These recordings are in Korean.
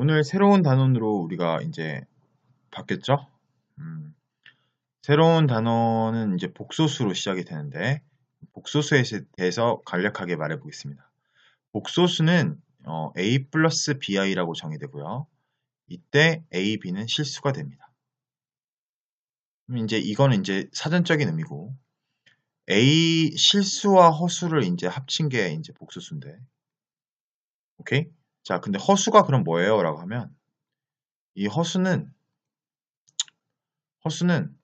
오늘 새로운 단원으로 우리가 이제 바뀌었죠? 음, 새로운 단원은 이제 복소수로 시작이 되는데 복소수에 대해서 간략하게 말해 보겠습니다. 복소수는 어, a 플러스 bi라고 정의되고요. 이때 a, b는 실수가 됩니다. 이제 이거는 이제 사전적인 의미고 a 실수와 허수를 이제 합친 게 이제 복소수인데 오케이? 자, 근데 허수가 그럼 뭐예요? 라고 하면 이 허수는 허수는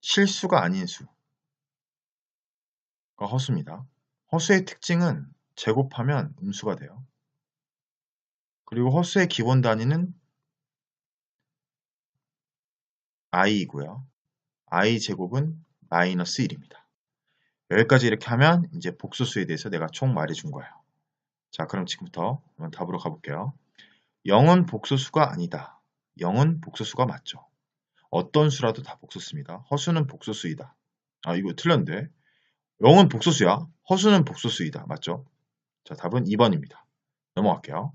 실수가 아닌 수가 허수입니다. 허수의 특징은 제곱하면 음수가 돼요. 그리고 허수의 기본 단위는 i이고요. i 제곱은 마이너스 1입니다. 여기까지 이렇게 하면 이제 복수수에 대해서 내가 총 말해준 거예요. 자, 그럼 지금부터 답으로 가볼게요. 0은 복소수가 아니다. 0은 복소수가 맞죠. 어떤 수라도 다 복소수입니다. 허수는 복소수이다. 아, 이거 틀렸는데. 0은 복소수야. 허수는 복소수이다. 맞죠? 자, 답은 2번입니다. 넘어갈게요.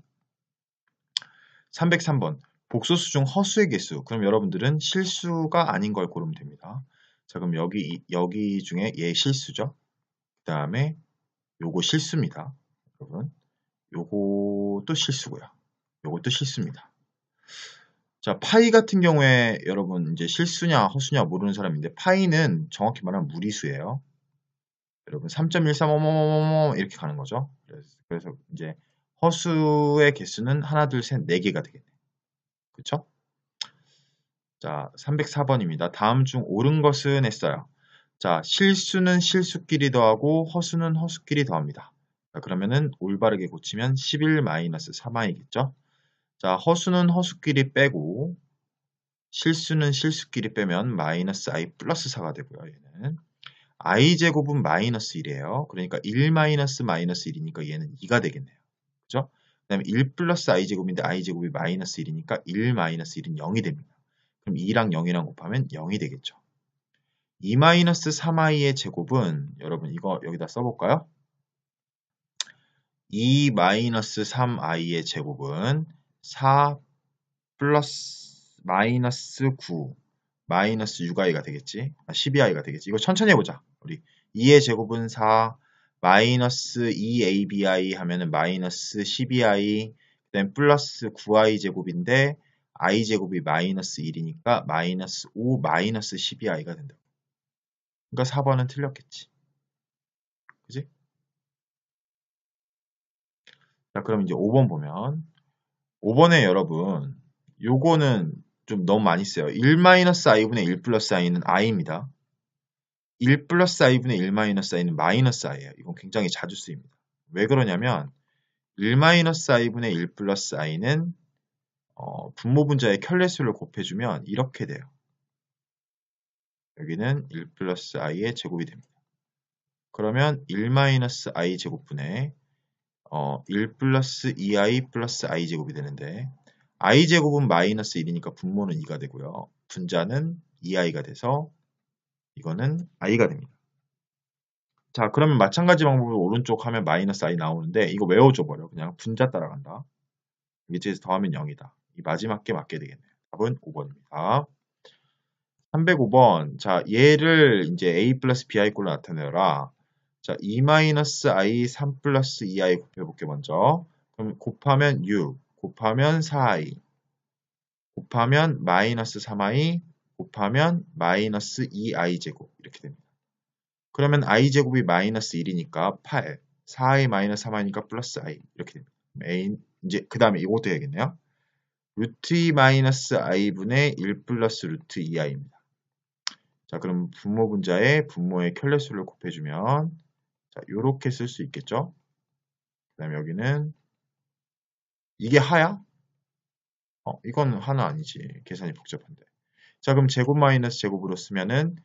303번. 복소수 중 허수의 개수. 그럼 여러분들은 실수가 아닌 걸 고르면 됩니다. 자, 그럼 여기, 여기 중에 얘 실수죠? 그 다음에 요거 실수입니다. 여러분. 요것도 실수고요. 요것도 실수입니다. 자, 파이 같은 경우에 여러분 이제 실수냐 허수냐 모르는 사람인데 파이는 정확히 말하면 무리수예요. 여러분 3.13 이렇게 가는 거죠. 그래서, 이제 허수의 개수는 하나, 둘, 셋, 네 개가 되겠네요. 그쵸? 자, 304번입니다. 다음 중 옳은 것은 했어요. 자, 실수는 실수끼리 더하고 허수는 허수끼리 더합니다. 자, 그러면은 올바르게 고치면 11-3i겠죠? 자, 허수는 허수끼리 빼고 실수는 실수끼리 빼면 마이너스 i 플러스 4가 되고요. 얘는 i 제곱은 마이너스 1이에요. 그러니까 1 마이너스 마이너스 1이니까 얘는 2가 되겠네요. 그죠? 그 다음에 1 플러스 i 제곱인데 i 제곱이 마이너스 1이니까 1 마이너스 1은 0이 됩니다. 그럼 2랑 0이랑 곱하면 0이 되겠죠. 2 마이너스 3i의 제곱은 여러분 이거 여기다 써볼까요? 2-3i의 제곱은 4 플러스 마이너스 9 마이너스 6i가 되겠지. 아, 12i가 되겠지. 이거 천천히 해보자. 우리 2의 제곱은 4 마이너스 2abi 하면은 마이너스 12i 그다음 플러스 9i 제곱인데 i 제곱이 마이너스 1이니까 마이너스 5 마이너스 12i가 된다. 그러니까 4번은 틀렸겠지. 자, 그럼 이제 5번 보면 5번에 여러분 요거는 좀 너무 많이 써요. 1-i분의 1 플러스 i는 i입니다. 1 플러스 i분의 1 마이너스 i는 마이너스 i예요. 이건 굉장히 자주 쓰입니다. 왜 그러냐면 1 마이너스 i분의 1 플러스 i는 어, 분모 분자의 켤레수를 곱해주면 이렇게 돼요. 여기는 1 플러스 i의 제곱이 됩니다. 그러면 1 마이너스 i 제곱분의 어, 1 플러스 2i 플러스 i 제곱이 되는데 i 제곱은 마이너스 1이니까 분모는 2가 되고요. 분자는 2i가 돼서 이거는 i가 됩니다. 자 그러면 마찬가지 방법으로 오른쪽 하면 마이너스 i 나오는데 이거 외워줘 버려. 그냥 분자 따라간다. 밑에서 더하면 0이다. 이 마지막 게 맞게 되겠네요. 답은 5번입니다. 305번. 자, 얘를 이제 a 플러스 bi 꼴로 나타내라. 자, 2-i 3 플러스 2i 곱해볼게 먼저. 그럼 곱하면 6, 곱하면 4i, 곱하면 마이너스 3i, 곱하면 마이너스 2i 제곱 이렇게 됩니다. 그러면 i 제곱이 마이너스 1이니까 8, 4i 마이너스 3i니까 플러스 i 이렇게 됩니다. 메인 이제 그 다음에 이것도 해야겠네요. 루트 2 마이너스 i분의 1 플러스 루트 2i입니다. 자 그럼 분모 분자에 분모의 켤레수를 곱해주면 자, 요렇게 쓸 수 있겠죠? 그 다음에 여기는 이게 하야? 어, 이건 하나 아니지. 계산이 복잡한데. 자, 그럼 제곱 마이너스 제곱으로 쓰면은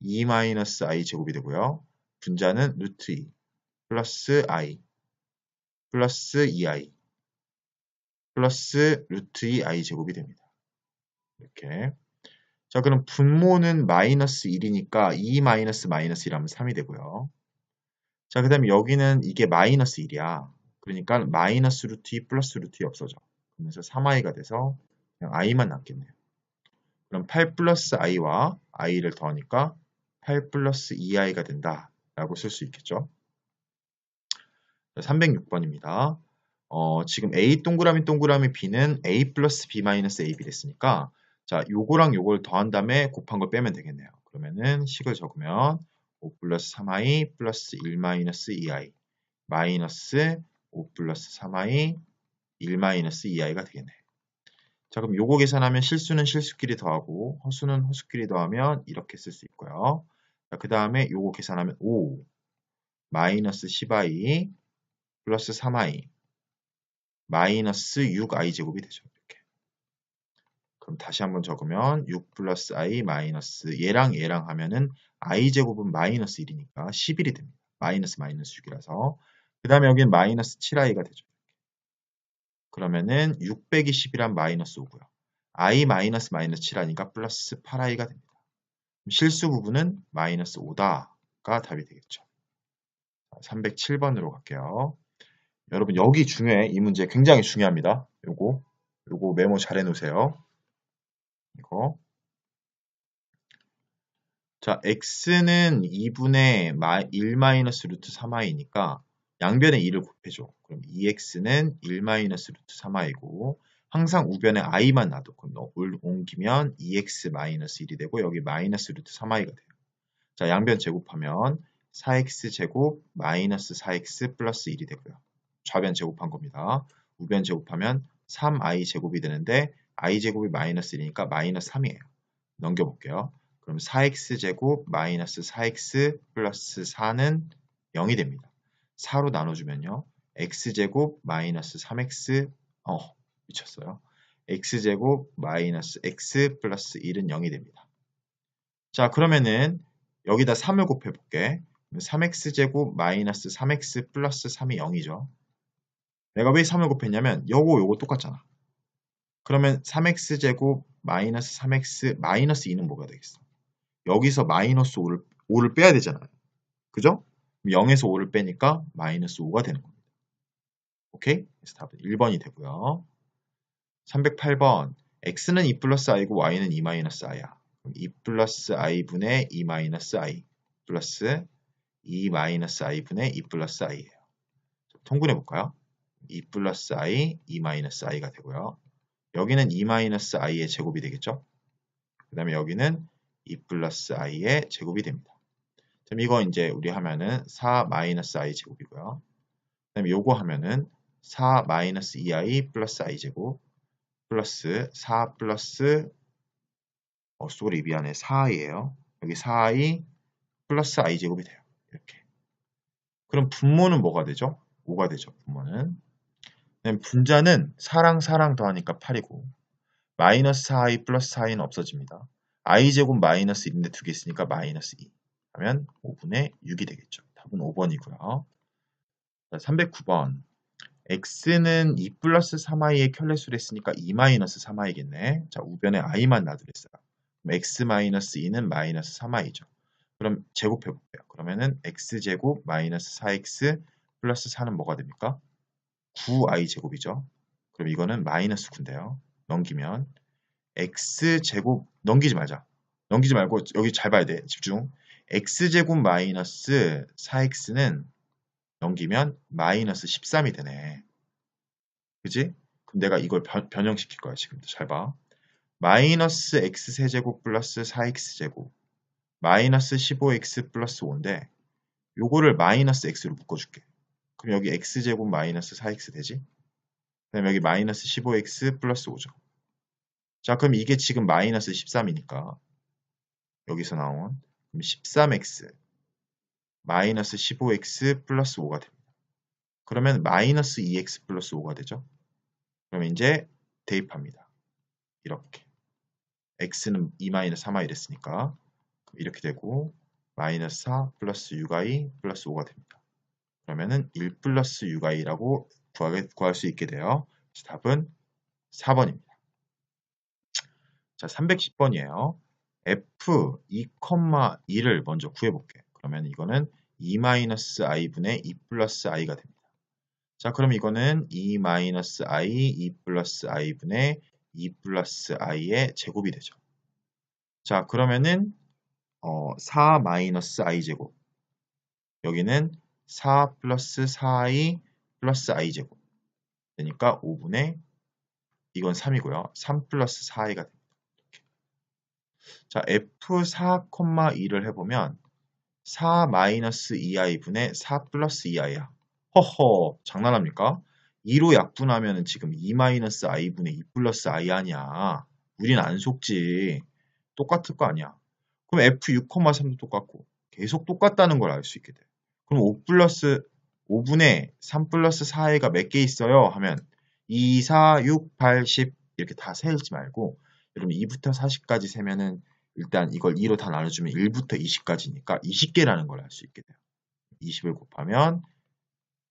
2 마이너스 i 제곱이 되고요. 분자는 루트 2 플러스 i 플러스 2i 플러스 루트 2i 제곱이 됩니다. 이렇게. 자, 그럼 분모는 마이너스 1이니까 2 마이너스 마이너스 1하면 3이 되고요. 자, 그 다음에 여기는 이게 마이너스 1이야. 그러니까 마이너스 루트 2 플러스 루트 2 없어져. 그러면서 3i가 돼서 그냥 i만 남겠네요. 그럼 8 플러스 i와 i를 더하니까 8 플러스 2i가 된다 라고 쓸 수 있겠죠. 306번입니다. 어, 지금 A 동그라미 동그라미 B는 A 플러스 B 마이너스 AB 됐으니까 자 요거랑 요걸 더한 다음에 곱한 걸 빼면 되겠네요. 그러면은 식을 적으면 5 플러스 3i 플러스 1 마이너스 2i 마이너스 5 플러스 3i 1 마이너스 2i가 되겠네. 자 그럼 요거 계산하면 실수는 실수끼리 더하고 허수는 허수끼리 더하면 이렇게 쓸 수 있고요. 그 다음에 요거 계산하면 5 마이너스 10i 플러스 3i 마이너스 6i 제곱이 되죠. 그럼 다시 한번 적으면 6 플러스 i 마이너스 얘랑 얘랑 하면은 i 제곱은 마이너스 1이니까 11이 됩니다. 마이너스 마이너스 6이라서 그 다음에 여기는 마이너스 7i가 되죠. 그러면은 6 0 2 10이란 마이너스 5고요. i 마이너스 마이너스 7하니까 플러스 8i가 됩니다. 실수 부분은 마이너스 5다가 답이 되겠죠. 307번으로 갈게요. 여러분 여기 중요해. 이 문제 굉장히 중요합니다. 요거 요거 메모 잘 해놓으세요. 이거 자 x는 2분의 1 마이너스 루트 3i니까 양변에 2를 곱해줘. 그럼 2x는 1 마이너스 루트 3i고 항상 우변에 i만 놔둬. 그럼 옮기면 2x 마이너스 1이 되고 여기 마이너스 루트 3i가 돼요. 자 양변 제곱하면 4x 제곱 마이너스 4x 플러스 1이 되고요. 좌변 제곱한 겁니다. 우변 제곱하면 3i 제곱이 되는데 i 제곱이 마이너스 1이니까 마이너스 3이에요. 넘겨볼게요. 그럼 4x 제곱 마이너스 4x 플러스 4는 0이 됩니다. 4로 나눠주면요. x제곱 마이너스 3x 어 미쳤어요. x제곱 마이너스 x 플러스 1은 0이 됩니다. 자 그러면은 여기다 3을 곱해볼게. 3x제곱 마이너스 3x 플러스 3이 0이죠. 내가 왜 3을 곱했냐면 요거 요거 똑같잖아. 그러면 3x제곱 마이너스 3x 마이너스 2는 뭐가 되겠어? 여기서 마이너스 5를, 5를 빼야 되잖아요. 그죠? 0에서 5를 빼니까 마이너스 5가 되는 겁니다. 오케이? 그래서 답은 1번이 되고요. 308번 x는 2 플러스 i고 y는 2 마이너스 i야. 그럼 2 플러스 i분의 2 마이너스 i 플러스 2 마이너스 i분의 2 플러스 i예요. 통분해 볼까요? 2 플러스 i, 2 마이너스 i가 되고요. 여기는 2 마이너스 i의 제곱이 되겠죠? 그 다음에 여기는 2 플러스 i의 제곱이 됩니다. 그럼 이거 이제 우리 하면은 4 마이너스 i 제곱이고요. 그 다음에 요거 하면은 4 마이너스 2i 플러스 i 제곱 플러스 4 플러스 어 쏘리 미안해 4i예요. 여기 4i 플러스 i 제곱이 돼요. 이렇게. 그럼 분모는 뭐가 되죠? 5가 되죠. 분모는. 분자는 4랑 4랑 더하니까 8이고 마이너스 4i 플러스 4i는 없어집니다. i제곱 마이너스 1인데 두 개 있으니까 마이너스 2 하면 5분의 6이 되겠죠. 답은 5번이고요. 309번 x는 2 플러스 3i의 켤레수를 했으니까 2 마이너스 3i겠네. 자 우변에 i만 놔두랬어요. x 마이너스 2는 마이너스 3i죠. 그럼 제곱해 볼게요. 그러면은 x제곱 마이너스 4x 플러스 4는 뭐가 됩니까? 9i 제곱이죠. 그럼 이거는 마이너스 9인데요. 넘기면 x제곱 넘기지 말자. 넘기지 말고 여기 잘 봐야 돼. 집중. x제곱 마이너스 4x는 넘기면 마이너스 13이 되네. 그지? 그럼 내가 이걸 변, 형시킬 거야. 지금도 잘 봐. 마이너스 x세제곱 플러스 4x제곱 마이너스 15x 플러스 5인데 요거를 마이너스 x로 묶어줄게. 그럼 여기 x제곱 마이너스 4x 되지? 그 다음에 여기 마이너스 15x 플러스 5죠. 자 그럼 이게 지금 마이너스 13이니까 여기서 나온 그럼 13x 마이너스 15x 플러스 5가 됩니다. 그러면 마이너스 2x 플러스 5가 되죠. 그럼 이제 대입합니다. 이렇게 x는 2 마이너스 3i 이랬으니까 이렇게 되고 마이너스 4 플러스 6i 플러스 5가 됩니다. 그러면은 1 플러스 6i라고 구하게, 구할 수 있게 돼요. 답은 4번입니다. 자, 310번이에요. f 2,2를 먼저 구해볼게요. 그러면 이거는 2-i분의 2 플러스 i가 됩니다. 자, 그럼 이거는 2 마이너스 i, 2 플러스 i분의 2 플러스 i의 제곱이 되죠. 자, 그러면은 어, 4 마이너스 i 제곱. 여기는 4 플러스 4i 플러스 i 제곱. 되니까 5분의 이건 3이고요. 3 플러스 4i가 됩니다. 자, f4,2를 해보면 4 마이너스 2i분의 4 플러스 2i야. 허허, 장난합니까? 2로 약분하면 지금 2 마이너스 i분의 2 플러스 i 아니야. 우린 안 속지. 똑같을 거 아니야. 그럼 f6,3도 똑같고 계속 똑같다는 걸 알 수 있게 돼. 그럼 5 플러스 5분의 3 플러스 4i가 몇 개 있어요? 하면 2, 4, 6, 8, 10 이렇게 다 세지 말고 여러분 2부터 40까지 세면은 일단 이걸 2로 다 나눠주면 1부터 20까지니까 20개라는 걸 알 수 있게 돼요. 20을 곱하면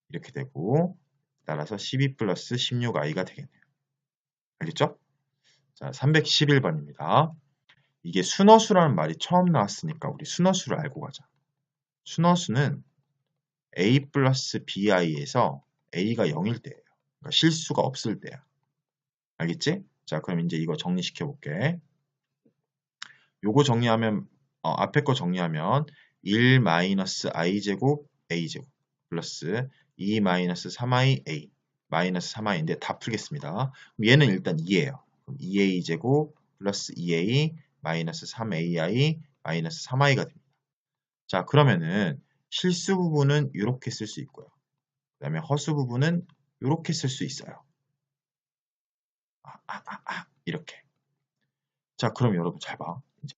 이렇게 되고 따라서 12 플러스 16i가 되겠네요. 알겠죠? 자, 311번입니다. 이게 순어수라는 말이 처음 나왔으니까 우리 순어수를 알고 가자. 순어수는 a 플러스 bi에서 a가 0일 때예요. 그러니까 실수가 없을 때야. 알겠지? 자, 그럼 이제 이거 정리시켜 볼게. 요거 정리하면 어, 앞에 거 정리하면 1 마이너스 i제곱 a제곱 플러스 2 마이너스 3i a 마이너스 3i인데 다 풀겠습니다. 얘는 일단 2예요. 그럼 2a제곱 플러스 2a 마이너스 3ai 마이너스 3i가 됩니다. 자 그러면은 실수 부분은 이렇게 쓸 수 있고요. 그 다음에 허수 부분은 이렇게 쓸 수 있어요. 아, 아, 아, 아, 이렇게. 자 그럼 여러분 잘 봐. 이제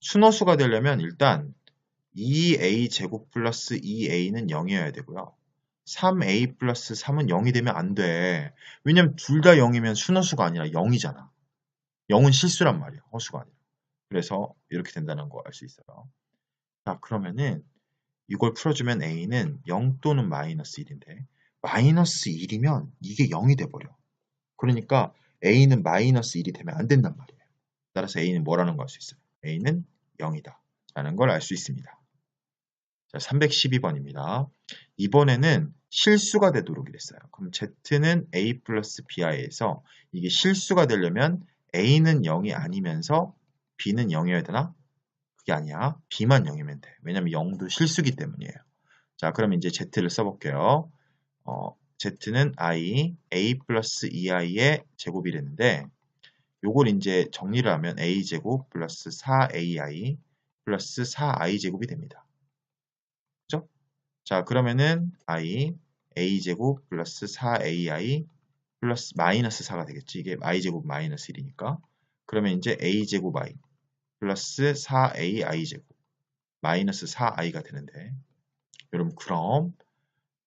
순어수가 되려면 일단 2a 제곱 플러스 2a는 0이어야 되고요. 3a 플러스 3은 0이 되면 안 돼. 왜냐면 둘 다 0이면 순어수가 아니라 0이잖아. 0은 실수란 말이야. 허수가 아니라. 그래서 이렇게 된다는 거 알 수 있어요. 자 그러면은 이걸 풀어주면 a는 0 또는 마이너스 1인데 마이너스 1이면 이게 0이 돼버려. 그러니까 a는 마이너스 1이 되면 안 된단 말이에요. 따라서 a는 뭐라는 걸 알 수 있어요. a는 0이다. 라는 걸 알 수 있습니다. 자, 312번입니다. 이번에는 실수가 되도록 이랬어요. 그럼 z는 a 플러스 bi에서 이게 실수가 되려면 a는 0이 아니면서 b는 0이어야 되나? 그게 아니야. b만 0이면 돼. 왜냐면 0도 실수기 때문이에요. 자, 그럼 이제 z를 써볼게요. 어, z는 i, a 플러스 2i의 제곱이랬는데 요걸 이제 정리를 하면 a제곱 플러스 4ai 플러스 4i제곱이 됩니다. 그죠? 자, 그러면은 i, a제곱 플러스 4ai 플러스 마이너스 4가 되겠지. 이게 i제곱 마이너스 1이니까. 그러면 이제 a제곱 i 플러스 4ai제곱 마이너스 4i가 되는데 여러분 그럼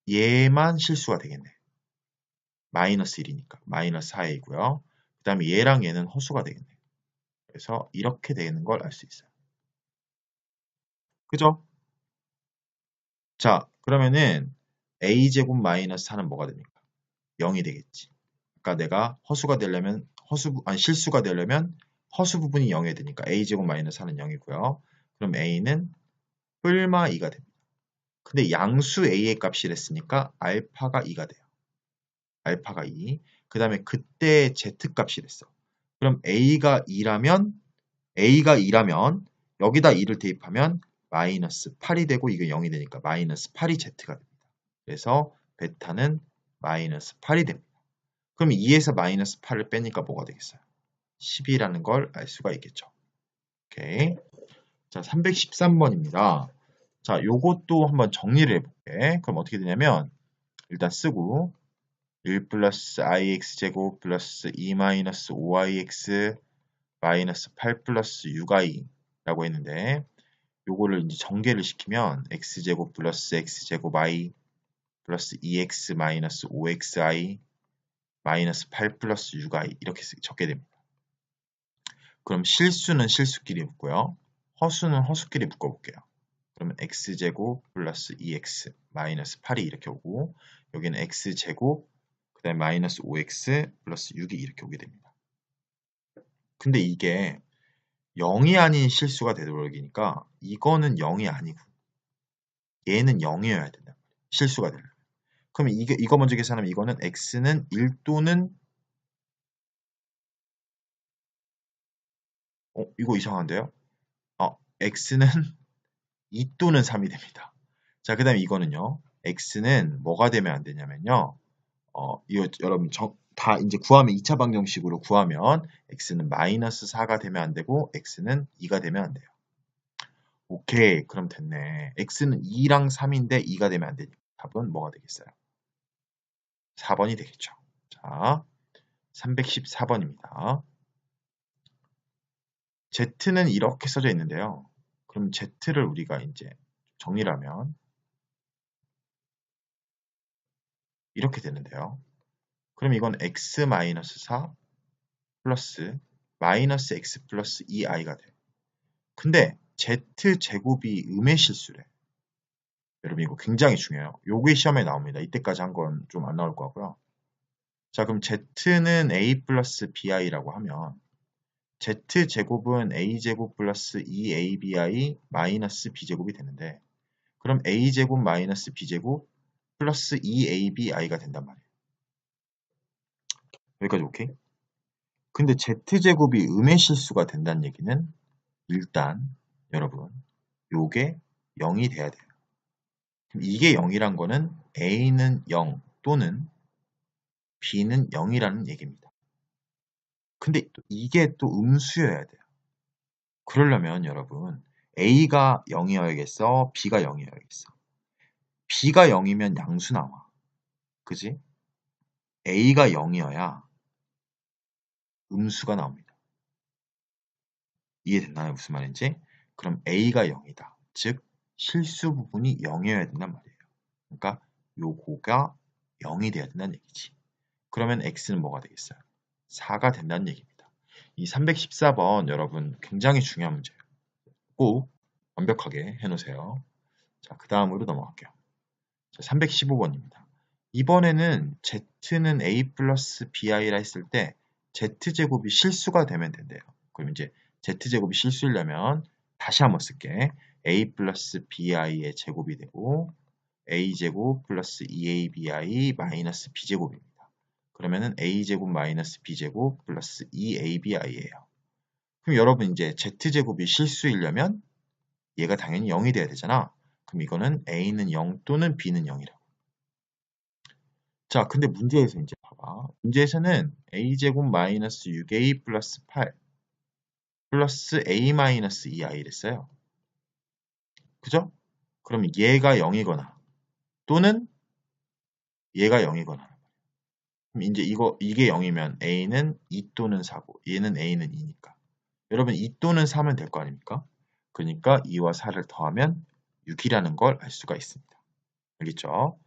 얘만 실수가 되겠네. 마이너스 1이니까 마이너스 4i고요. 그 다음에 얘랑 얘는 허수가 되겠네. 그래서 이렇게 되는 걸 알 수 있어요. 그죠? 자, 그러면은 a제곱 마이너스 4는 뭐가 됩니까? 0이 되겠지. 그러니까 내가 허수가 되려면 허수 아니 실수가 되려면 허수 부분이 0이 되니까 a제곱 마이너스 4는 0이고요. 그럼 a는 뿔마 2가 됩니다. 근데 양수 a의 값이 랬으니까 알파가 2가 돼요. 알파가 2. 그 다음에 그때 z 값이 됐어. 그럼 a가 2라면 a가 2라면 여기다 2를 대입하면 마이너스 8이 되고 이게 0이 되니까 마이너스 8이 z가 됩니다. 그래서 베타는 마이너스 8이 됩니다. 그럼 2에서 마이너스 8을 빼니까 뭐가 되겠어요? 10이라는 걸 알 수가 있겠죠. 오케이. 자, 313번입니다. 자, 요것도 한번 정리를 해볼게. 그럼 어떻게 되냐면 일단 쓰고 1 플러스 ix 제곱 플러스 2 마이너스 5ix 마이너스 8 플러스 6i 라고 했는데 요거를 이제 전개를 시키면 x제곱 플러스 x제곱 i 플러스 2x 마이너스 5xi 마이너스 8 플러스 6i 이렇게 적게 됩니다. 그럼 실수는 실수끼리 묶고요. 허수는 허수끼리 묶어볼게요. 그러면 x제곱 플러스 2x 마이너스 8이 이렇게 오고 여기는 x제곱 그 다음에 마이너스 5x 플러스 6이 이렇게 오게 됩니다. 근데 이게 0이 아닌 실수가 되도록이니까 이거는 0이 아니고 얘는 0이어야 된다. 실수가 되려면. 그럼 이거 먼저 계산하면 이거는 x는 1 또는 어 이거 이상한데요? 어 x는 2 또는 3이 됩니다. 자, 그 다음에 이거는요. x는 뭐가 되면 안 되냐면요. 어 이거 여러분 정, 다 이제 구하면 2차 방정식으로 구하면 x는 마이너스 4가 되면 안 되고 x는 2가 되면 안 돼요. 오케이. 그럼 됐네. x는 2랑 3인데 2가 되면 안 되니까 답은 뭐가 되겠어요? 4번이 되겠죠. 자, 314번입니다. Z는 이렇게 써져 있는데요. 그럼 Z를 우리가 이제 정리를 하면 이렇게 되는데요. 그럼 이건 x-4 플러스 마이너스 x 플러스 2i가 돼요. 근데 z제곱이 음의 실수래. 여러분 이거 굉장히 중요해요. 요게 시험에 나옵니다. 이때까지 한 건 좀 안 나올 거고요. 자 그럼 z는 a 플러스 bi라고 하면 z제곱은 a제곱 플러스 2abi 마이너스 b제곱이 되는데 그럼 a제곱 마이너스 b제곱 플러스 2abi가 된단 말이에요. 여기까지 오케이? 근데 z제곱이 음의 실수가 된다는 얘기는 일단 여러분 요게 0이 돼야 돼요. 이게 0이란 거는 a는 0 또는 b는 0이라는 얘기입니다. 근데 이게 또 음수여야 돼요. 그러려면 여러분 a가 0이어야겠어? b가 0이어야겠어? b가 0이면 양수 나와. 그지? a가 0이어야 음수가 나옵니다. 이해됐나요? 무슨 말인지? 그럼 a가 0이다. 즉 실수 부분이 0이어야 된단 말이에요. 그러니까 요거가 0이 돼야 된다는 얘기지. 그러면 x는 뭐가 되겠어요? 4가 된다는 얘기입니다. 이 314번 여러분 굉장히 중요한 문제예요. 꼭 완벽하게 해놓으세요. 자, 그 다음으로 넘어갈게요. 자, 315번입니다. 이번에는 z는 a 플러스 bi라 했을 때 z제곱이 실수가 되면 된대요. 그럼 이제 z제곱이 실수려면 다시 한번 쓸게. a 플러스 bi의 제곱이 되고 a제곱 플러스 2abi 마이너스 b제곱입니다. 그러면은 a제곱 마이너스 b제곱 플러스 2abi예요. 그럼 여러분 이제 z제곱이 실수이려면 얘가 당연히 0이 돼야 되잖아. 그럼 이거는 a는 0 또는 b는 0이라고. 자, 근데 문제에서 이제 봐봐. 문제에서는 a제곱 마이너스 6a 플러스 8 플러스 a 마이너스 2i 이랬어요. 그죠? 그럼 얘가 0이거나 또는 얘가 0이거나 그럼 이제 이거 이게 0이면 a는 2 또는 4고 얘는 a는 2니까 여러분 2 또는 4면 될거 아닙니까? 그러니까 2와 4를 더하면 6이라는 걸 알 수가 있습니다. 알겠죠?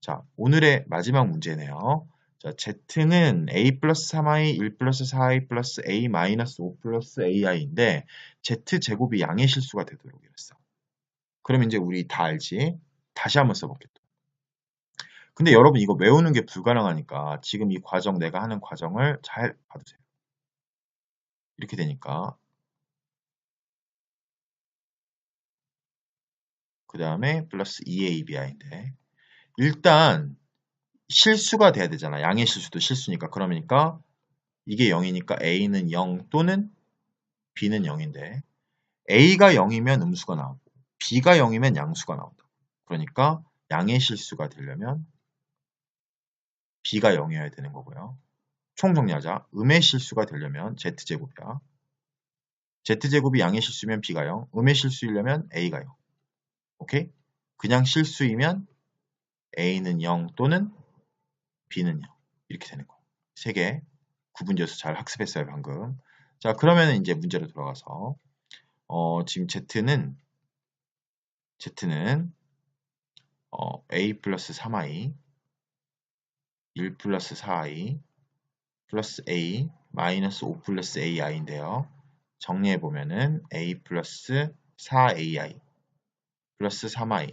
자, 오늘의 마지막 문제네요. 자, z는 a 플러스 3i, 1 플러스 4i 플러스 a 마이너스 5 플러스 ai인데 z제곱이 양의 실수가 되도록 이랬어. 그러면 이제 우리 다 알지? 다시 한번 써볼게. 근데 여러분 이거 외우는 게 불가능하니까 지금 이 과정 내가 하는 과정을 잘 봐두세요. 이렇게 되니까 그 다음에 플러스 2ab이인데 일단 실수가 돼야 되잖아. 양의 실수도 실수니까. 그러니까 이게 0이니까 a는 0 또는 b는 0인데 a가 0이면 음수가 나오고 b가 0이면 양수가 나온다. 그러니까 양의 실수가 되려면 b가 0이어야 되는 거고요. 총 정리하자. 음의 실수가 되려면 z제곱이야. z제곱이 양의 실수면 b가 0, 음의 실수이려면 a가 0. 오케이? 그냥 실수이면 a는 0 또는 b는 0. 이렇게 되는 거예요. 세 개 구분지어서 잘 학습했어요, 방금. 자, 그러면 이제 문제로 돌아가서 어, 지금 z는 z는 어, a 플러스 3i 1 플러스 4i 플러스 a 마이너스 5 플러스 ai인데요. 정리해 보면은 a 플러스 4ai 플러스 3i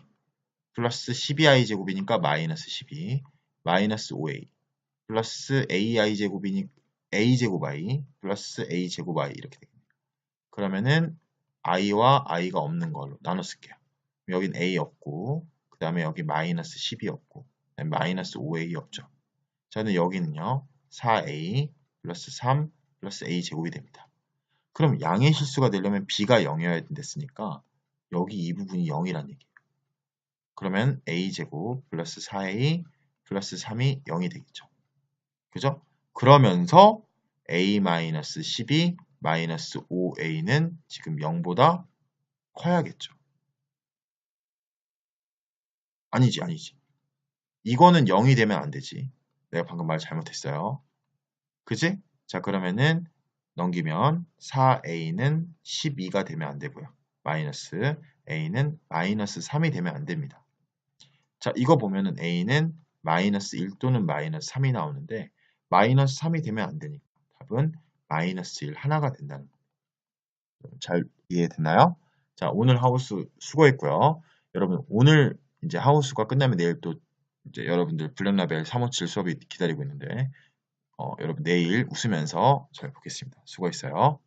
플러스 12i 제곱이니까 마이너스 12 마이너스 5a 플러스 ai 제곱이니까 a 제곱 i 플러스 a 제곱 i 이렇게 되겠네요. 그러면은 i와 i가 없는 걸로 나눠 쓸게요. 여긴 a 없고 그 다음에 여기 마이너스 10이 없고 마이너스 5a 없죠. 저는 여기는요. 4a 플러스 3 플러스 a 제곱이 됩니다. 그럼 양의 실수가 되려면 b가 0이어야 됐으니까 여기 이 부분이 0이란 얘기예요. 그러면 a 제곱 플러스 4a 플러스 3이 0이 되겠죠. 그죠? 그러면서 a 마이너스 12 마이너스 5a는 지금 0보다 커야겠죠. 아니지, 아니지. 이거는 0이 되면 안 되지. 내가 방금 말 잘못했어요. 그지? 자, 그러면은 넘기면 4a는 12가 되면 안 되고요. 마이너스 a는 마이너스 3이 되면 안 됩니다. 자, 이거 보면은 a는 마이너스 1 또는 마이너스 3이 나오는데 마이너스 3이 되면 안 되니까 답은 마이너스 1 하나가 된다는 거예요. 잘 이해됐나요? 자, 오늘 하우스 수고했고요. 여러분, 오늘 이제 하우스가 끝나면 내일 또 이제 여러분들 블랙라벨 357 수업이 기다리고 있는데 어, 여러분 내일 웃으면서 잘 보겠습니다. 수고했어요.